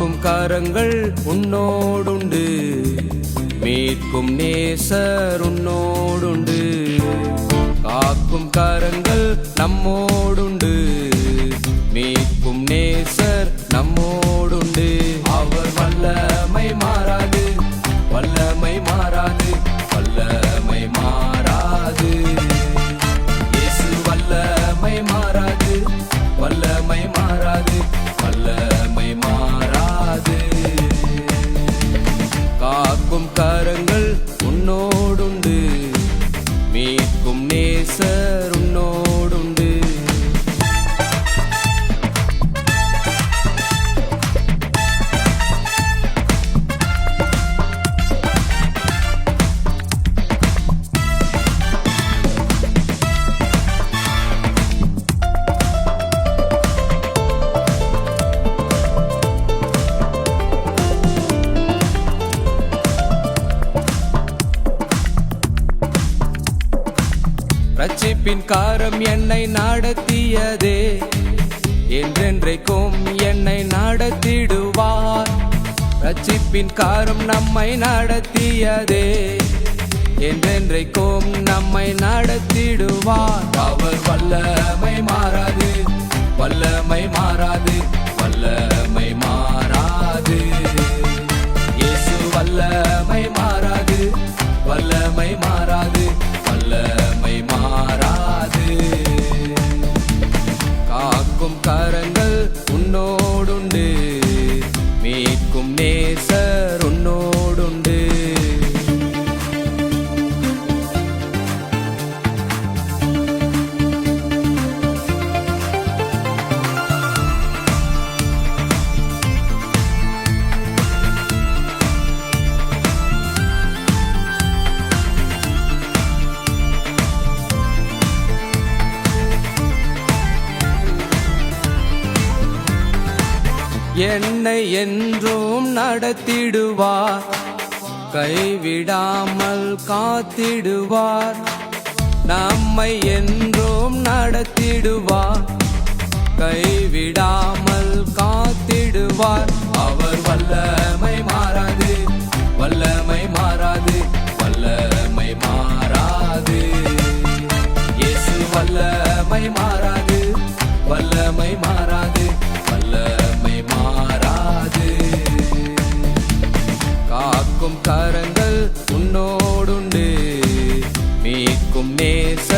காக்கும் கரங்கள் உன்னோடுண்டு. மீட்கும் நேசர் உன்னோடுண்டு. காக்கும் கரங்கள் நம்மோடுண்டு. பின் காரம் என்னை நடத்தியதே. என்றென்றைக்கும் என்னை நடத்திடுவார். ரட்சிப்பின் காரம் நம்மை நடத்தியதே. என்றென்றைக்கும் நம்மை நடத்திடுவார். அவர் வல்லமை மாறாது வல்லமை மாறாது. என்னை என்றும் நடத்திடுவார். கைவிடாமல் காத்திடுவார். நம்மை என்றும் நடத்திடுவார். கைவிடாமல் காத்திடுவார். அவர் காக்கும் கரங்கள் உன்னோடுண்டு. மீட்கும் நேச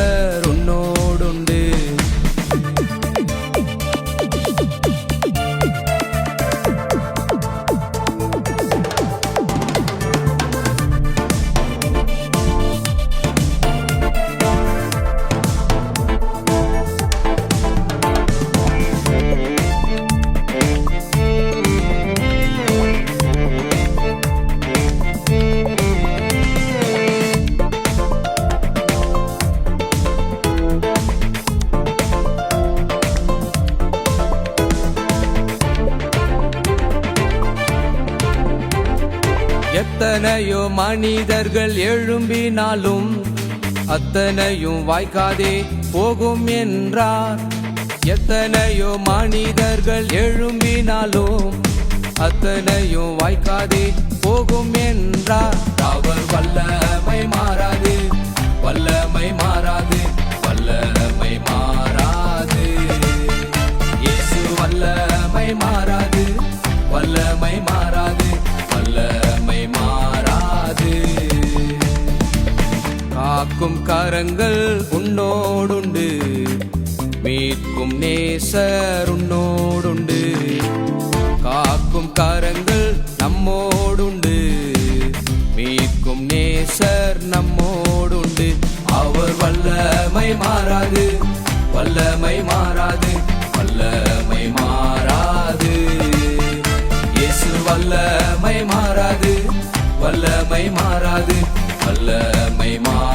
எத்தனையோ மனிதர்கள் எழும்பினாலும் அத்தனையும் வாய்க்காதே போகும் என்றார். எத்தனையோ மனிதர்கள் எழும்பினாலும் அத்தனையும் வாய்க்காதே போகும் என்றார். அவர் வல்லமை மாறாது வல்லமை மாறாது வல்ல காக்கும் கரங்கள் உன்னோடுண்டு. மீட்கும் நேசர் உன்னோடுண்டு. காக்கும் கரங்கள் நம்மோடுண்டு. மீட்கும் நேசர் நம்மோடுண்டு. அவர் வல்லமை மாறாது வல்லமை மாறாது வல்லமை மாறாது. இயேசு வல்லமை மாறாது வல்லமை மாறாது வல்லமை மாறாது.